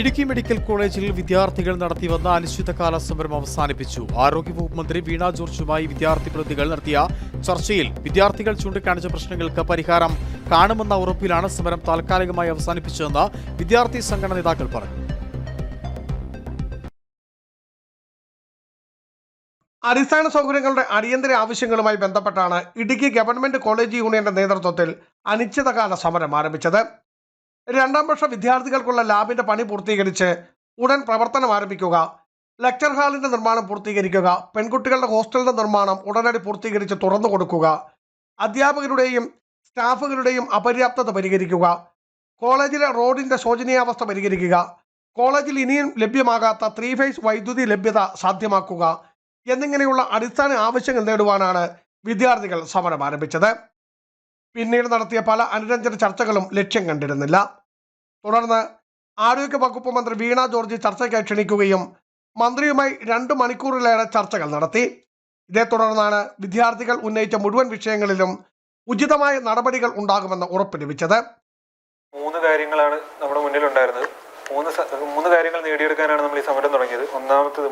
Idukki medical കോളേജിൽ വിദ്യാർത്ഥികൾ നടത്തിവന്ന അനിശ്ചിതകാല സമരം അവസാനിപ്പിച്ചു. ആരോഗ്യവകുപ്പ് മന്ത്രി വീണ ജോർജുമായി വിദ്യാർത്ഥി പ്രതിനിധികൾ നടത്തിയ ചർച്ചയിൽ വിദ്യാർത്ഥികൾ ചൂണ്ടിക്കാണിച്ച പ്രശ്നങ്ങൾക്ക് പരിഹാരം കാണുമെന്ന ഉറപ്പിലാണ് സമരം താൽക്കാലികമായി അവസാനിപ്പിച്ചതെന്ന് വിദ്യാർത്ഥി സംഘടന നേതാക്കൾ പറഞ്ഞു. അടിസ്ഥാന സൗകര്യങ്ങളുടെ അടിയന്തര ആവശ്യങ്ങളുമായി ബന്ധപ്പെട്ടാണ് ഇടുക്കി ഗവൺമെന്റ് കോളേജ് യൂണിയന്റെ നേതൃത്വത്തിൽ അനിശ്ചിതകാല സമരം ആരംഭിച്ചത്. രണ്ടാം വർഷ വിദ്യാർത്ഥികൾക്കുള്ള ലാബിന്റെ പണി പൂർത്തീകരിച്ച് ഉടൻ പ്രവർത്തനം ആരംഭിക്കുക. ലെക്ചർ ഹാളിന്റെ നിർമ്മാണം പൂർത്തീകരിക്കുക. പെൺകുട്ടികളുടെ ഹോസ്റ്റലിന്റെ നിർമ്മാണം ഉടനടി പൂർത്തീകരിച്ച് തുറന്നു കൊടുക്കുക. അധ്യാപകരുടെയും സ്റ്റാഫുകളുടെയും അപര്യാപ്തത പരിഹരിക്കുക. കോളേജിലെ റോഡിന്റെ ശോചനീയാവസ്ഥ പരിഹരിക്കുക. കോളേജിൽ ഇനിയും ലഭ്യമാകാത്ത ത്രീ ഫേസ് വൈദ്യുതി ലഭ്യത സാധ്യമാക്കുക. എന്നിങ്ങനെയുള്ള അടിസ്ഥാന ആവശ്യങ്ങൾ നേടുവാനാണ് വിദ്യാർത്ഥികൾ സമരം ആരംഭിച്ചത്. പിന്നീട് നടത്തിയ പല അനുരഞ്ജന ചർച്ചകളും ലക്ഷ്യം കണ്ടിരുന്നില്ല. തുടർന്ന് ആരോഗ്യ വകുപ്പ് മന്ത്രി വീണ ജോർജ് ചർച്ചയ്ക്കായി ക്ഷണിക്കുകയും മന്ത്രിയുമായി രണ്ട് മണിക്കൂറിലേറെ ചർച്ചകൾ നടത്തി. ഇതേ തുടർന്നാണ് വിദ്യാർത്ഥികൾ ഉന്നയിച്ച മുഴുവൻ വിഷയങ്ങളിലും ഉചിതമായ നടപടികൾ ഉണ്ടാകുമെന്ന് ഉറപ്പ് ലഭിച്ചത്. മൂന്ന് കാര്യങ്ങളാണ് നമ്മുടെ മുന്നിലുണ്ടായിരുന്നത്. മൂന്ന് മൂന്ന് കാര്യങ്ങൾ നേടിയെടുക്കാനാണ് നമ്മൾ ഈ സമരം തുടങ്ങിയത്. ഒന്നാമത്തത്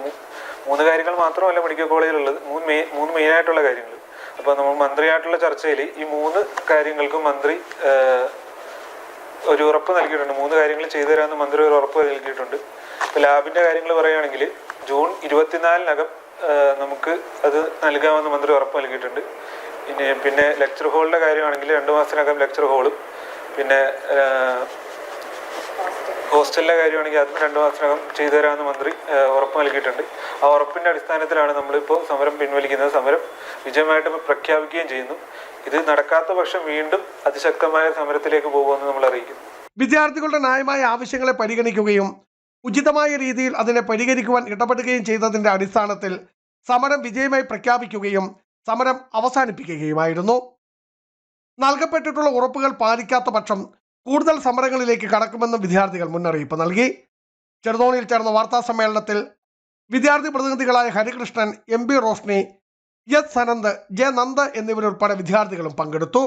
മൂന്ന് കാര്യങ്ങൾ മാത്രമല്ല മെഡിക്കൽ കോളേജിലുള്ളത്. മൂന്ന് മെയിൻ മൂന്ന് മെയിനായിട്ടുള്ള കാര്യങ്ങൾ. അപ്പോൾ നമ്മൾ മന്ത്രിയായിട്ടുള്ള ചർച്ചയിൽ ഈ മൂന്ന് കാര്യങ്ങൾക്കും മന്ത്രി ഒരു ഉറപ്പ് നൽകിയിട്ടുണ്ട്. മൂന്ന് കാര്യങ്ങൾ ചെയ്തു തരാമെന്ന് മന്ത്രി ഒരു ഉറപ്പ് നൽകിയിട്ടുണ്ട്. ഇപ്പോൾ ലാബിന്റെ കാര്യങ്ങൾ പറയുകയാണെങ്കിൽ ജൂൺ ഇരുപത്തിനാലിനകം നമുക്ക് അത് നൽകാമെന്ന് മന്ത്രി ഉറപ്പ് നൽകിയിട്ടുണ്ട്. പിന്നെ പിന്നെ ലെക്ചർ ഹോളിന്റെ കാര്യമാണെങ്കിൽ രണ്ട് മാസത്തിനകം ലെക്ചർ ഹോളും പിന്നെ ഹോസ്റ്റലിലെ കാര്യമാണെങ്കിൽ അതും രണ്ട് മാസത്തിനകം ചെയ്തു തരാമെന്ന് മന്ത്രി ഉറപ്പ് നൽകിയിട്ടുണ്ട്. ആ ഉറപ്പിന്റെ അടിസ്ഥാനത്തിലാണ് നമ്മളിപ്പോൾ സമരം പിൻവലിക്കുന്നത്. സമരം വിജയമായിട്ട് പ്രഖ്യാപിക്കുകയും ചെയ്യുന്നു. ഇത് നടക്കാത്ത പക്ഷം വീണ്ടും അതിശക്തമായ സമരത്തിലേക്ക് പോകുമെന്ന് നമ്മൾ അറിയിക്കുന്നു. വിദ്യാർത്ഥികളുടെ ന്യായമായ ആവശ്യങ്ങളെ പരിഗണിക്കുകയും ഉചിതമായ രീതിയിൽ അതിനെ പരിഹരിക്കുവാൻ ഇടപെടുകയും ചെയ്തതിന്റെ അടിസ്ഥാനത്തിൽ സമരം വിജയമായി പ്രഖ്യാപിക്കുകയും സമരം അവസാനിപ്പിക്കുകയുമായിരുന്നു. നൽകപ്പെട്ടിട്ടുള്ള ഉറപ്പുകൾ പാലിക്കാത്ത പക്ഷം കൂടുതൽ സമരങ്ങളിലേക്ക് കടക്കുമെന്നും വിദ്യാർത്ഥികൾ മുന്നറിയിപ്പ് നൽകി. ചെറുതോണിയിൽ ചേർന്ന വാർത്താ സമ്മേളനത്തിൽ വിദ്യാർത്ഥി പ്രതിനിധികളായ Harikrishnan M B Roshni S Sanand J Nand എന്നിവരുൾപ്പെടെ വിദ്യാർത്ഥികളും പങ്കെടുത്തു.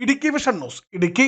Idukki vision news Idukki.